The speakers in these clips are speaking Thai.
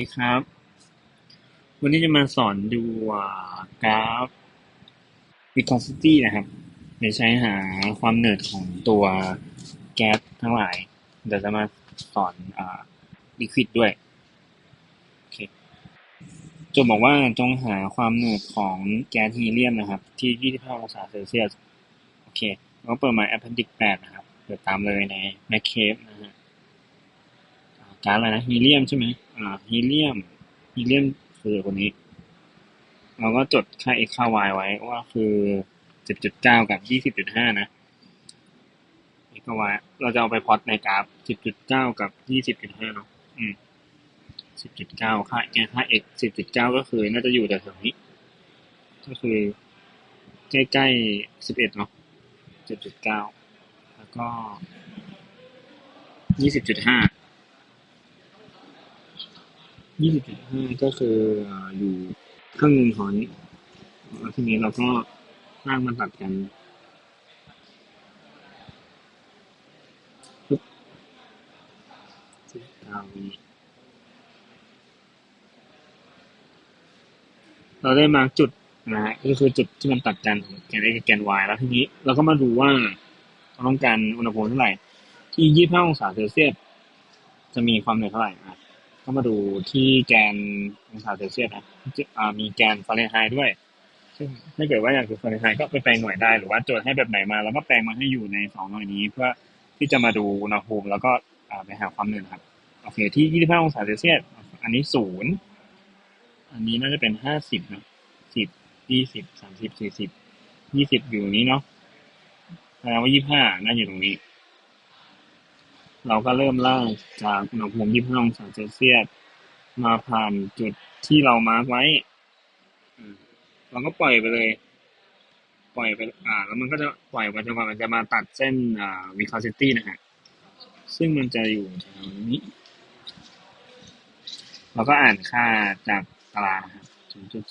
วัสดีครับ วันนี้จะมาสอนดูกราฟ viscosity นะครับโดยใช้หาความเหนืดของตัวแก๊สทั้งหลาย เดี๋ยวจะมาสอนอ่า liquid ด้วยโอเคโจทย์บอกว่าจงหาความเหนืดของแก๊สฮีเลียมนะครับ ที่ 25 องศาเซลเซียส โอเคแล้วก็เปิดมา appendix 8 นะครับ เปิดตามเลยใน MacCape นะฮะ กาซอะไรนะฮีเลียมใช่ไหมอ่าฮีเลียมฮีเลียมคือคนนี้ เราก็จดค่า x ค่า y ไว้ว่าคือ10.9กับ20.5นะ x ค่า y เราจะเอาไปพอตในกราฟ10.9กับ20.5เนาะอืม10.9ค่าแกค่า x 10.9ก็คือ น่าจะอยู่แถวๆนี้ ก็คือ ใกล้ๆ11เนาะ10.9แล้วก็20.5 ยี่สิบจุดห้าก็คืออยู่ครึ่งหนึ่งของนี้แล้วทีนี้เราก็สร้างมันตัดกันเก้าวิเราได้มาจุดนะฮะก็คือจุดที่มันตัดกันของแกน x กับแกน y แล้วทีนี้เราก็มาดูว่าเราต้องการอุณหภูมิเท่าไหร่ ที่ยี่สิบห้าองศาเซลเซียสจะมีความเหนืดเท่าไหร่ อะก็มาดูที่แกนองศาเซลเซียสนะมีแกนฟาเรนไฮต์ด้วย ซึ่งถ้าเกิดว่าอยากดูฟาเรนไฮต์ก็ไปแปลงหน่วยได้หรือว่าโจทย์ให้แบบไหนมา แล้วก็แปลงมาให้อยู่ในสองหน่วยนี้ เพื่อที่จะมาดูอุณหภูมิแล้วก็ไปหาความเหนืดครับโอเคที่ 25 องศาเซลเซียสอันนี้ศูนย์อันนี้น่าจะเป็น 50นะ10 20 30 40 20 อยู่นี้เนาะแสดงว่า 25 น่าอยู่ตรงนี้ เราก็เริ่มไล่จากอุณหภูมิ25องศาเซลเซียสมาผ่านจุดที่เรามาร์กไว้เราก็ปล่อยไปเลย ปล่อยไป อ่า แล้วมันก็จะปล่อยไปจนกว่ามันจะมาตัดเส้นอ่า viscosity นะฮะ ซึ่งมันจะอยู่แถวนี้ เราก็อ่านค่าจากตารางครับ0.0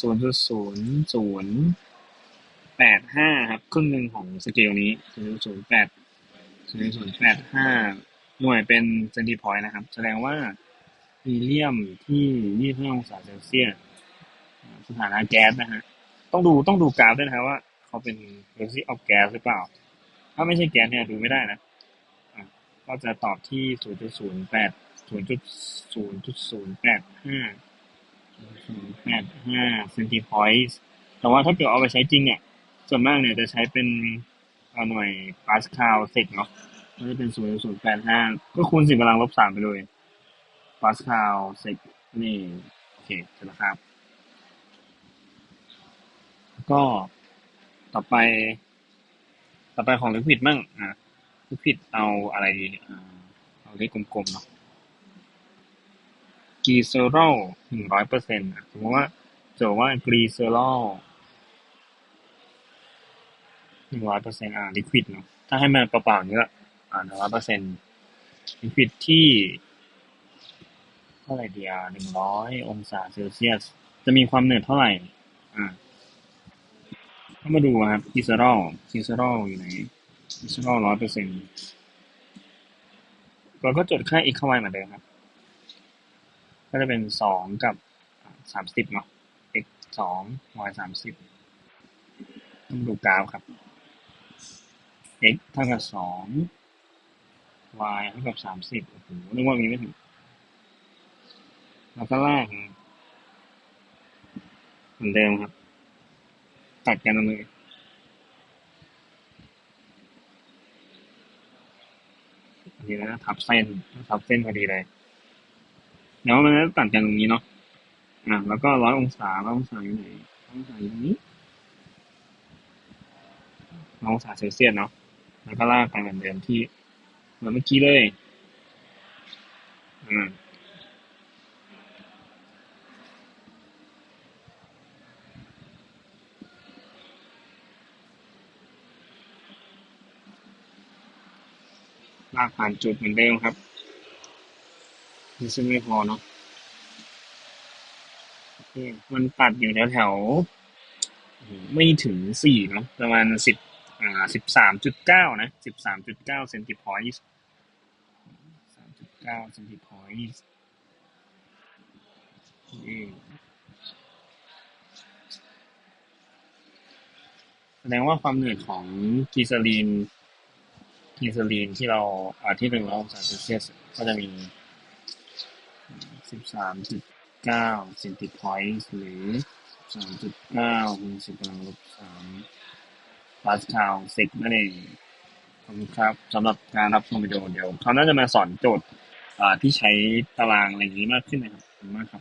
0.00 85ครับ ครึ่งหนึ่งของสเกลนี้ศูนย์ศูนย์แปด 0.85หน่วยเป็นเซนติพอยต์นะครับ แสดงว่าฮีเลียมที่ 25 องศาเซลเซียสสถานะแก๊สนะฮะ ต้องดูต้องดูกราฟด้วยนะครับว่า เขาเป็น velocity of gas หรือเปล่า ถ้าไม่ใช่แก๊สเนี่ยดูไม่ได้นะก็จะตอบที่ 0.08 0.085 0.085เซนติพอยต์แต่ว่าถ้าเกิดเอาไปใช้จริงเนี่ย ส่วนมากเนี่ยจะใช้เป็น เอาหน่วยปาสคาลเซกเนาะก็จะเป็น0.085ก็คูณ10กำลังลบ3ไปเลยปาสคาลเซกนี่โอเคเสร็จแล้วครับ ก็ต่อไป ต่อไปของลิควิดมั่งอะลิควิดเอาอะไรดีเอาเลขกลมๆเนาะกรีเซอรอลหนึ่งร้อยเปอร์เซ็นต์สมมติว่าโจทย์ว่า กรีเซอรอล หนึ่งร้อยเปอร์เซ็นต์อ่าลิควิดเนาะถ้าให้มันเปล่าๆอย่างนี้ก็อ่าหนึ่งร้อยเปอร์เซ็นต์ลิควิดที่เท่าไหร่ดีอะหนึ่งร้อยองศาเซลเซียส จะมีความเหนืดเท่าไหร่ อ่าก็มาดูครับกิซารอลกิซารอลอยู่ไหนกิซารอลร้อยเปอร์เซ็นต์เราก็จดค่า x เข้าไว้เหมือนเดิมครับ ก็จะเป็นสองกับสามสิบเนาะ x สอง y สามสิบต้องดูกราฟครับ x เท่ากับสอง y เท่ากับสามสิบโอ้โหนึกว่ามีไม่ถึง แล้วก็ลากเหมือนเดิมครับ ตัดกันเลยอันนี้นะทับเส้นทับเส้นพอดีเลยแล้วมันจะตัดกันตรงนี้เนาะอะแล้วก็ร้อยองศาร้อยองศาอยู่ไหนร้อยองศาอยู่ตรงนี้ร้อยองศาเซลเซียสเนาะ แล้วก็ลากไปเหมือนเดิมที่เหมือนเมื่อกี้เลยอ่าลากผ่านจุดเหมือนเดิมครับนี่ซึ่งไม่พอเนาะมันตัดอยู่แถวแถวๆไม่ถึงสี่เนาะประมาณสิบ อ่าสิบสามจุดเก้านะสิบสามจุดเก้าเซนติพอยต์สามจุดเก้าเซนติพอยต์แสดงว่าความเหนื่อยของกีซาลีนกีซาลีนที่เราอ่าที่หนึ่งร้อยองศาเซลเซียสก็จะมีสิบสามจุดเก้าเซนติพอยต์หรือสามจุดเก้าคูณสิบกำลังลบสาม ปาสคาลสิบนั่นเองขอบคุณครับสำหรับการรับชมวิดีโอเดี๋ยวเขาน่าจะมาสอนโจทย์ที่ใช้ตารางอะไรอย่างนี้มากขึ้นนะครับขอบคุณมากครับ